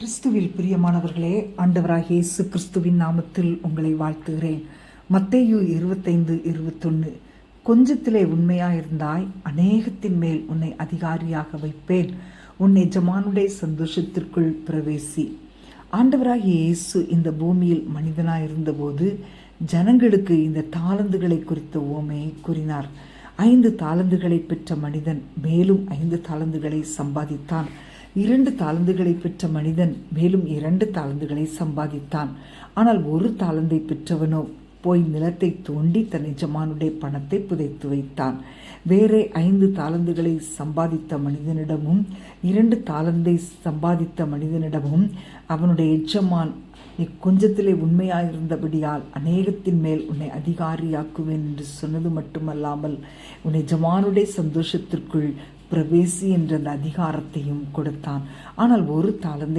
கிறிஸ்துவில் பிரியமானவர்களே ஆண்டவராக இயேசு கிறிஸ்துவின் நாமத்தில் உங்களை வாழ்த்துகிறேன். மத்தேயு இருபத்தைந்து இருபத்தொன்று கொஞ்சத்திலே உண்மையாயிருந்தாய் அநேகத்தின் மேல் உன்னை அதிகாரியாக வைப்பேன். உன் எஜமானுடைய சந்தோஷத்திற்குள் பிரவேசி. ஆண்டவராகிய இயேசு இந்த பூமியில் மனிதனாயிருந்தபோது ஜனங்களுக்கு இந்த தாளந்துகளை குறித்த உவமையை கூறினார். ஐந்து தாளந்துகளை பெற்ற மனிதன் மேலும் ஐந்து தாளந்துகளை சம்பாதித்தான். இரண்டு தாளந்துகளை பெற்ற மனிதன் மேலும் இரண்டு தாளந்துகளை சம்பாதித்தான். ஆனால் ஒரு தாளந்தை பெற்றவனோ போய் நிலத்தை தோண்டி தன் எஜமானுடைய பணத்தை புதைத்து வைத்தான். வேறே ஐந்து தாளந்துகளை சம்பாதித்த மனிதனிடமும் இரண்டு தாளந்தை சம்பாதித்த மனிதனிடமும் அவனுடைய எஜமான் நீ கொஞ்சத்திலே உண்மையாயிருந்தபடியால் அநேகத்தின் மேல் உன்னை அதிகாரியாக்குவேன் என்று சொன்னது மட்டுமல்லாமல் உன் எஜமானுடைய சந்தோஷத்திற்குள் பிரவேசி என்ற அந்த அதிகாரத்தையும் கொடுத்தான். ஆனால் ஒரு தாளந்தை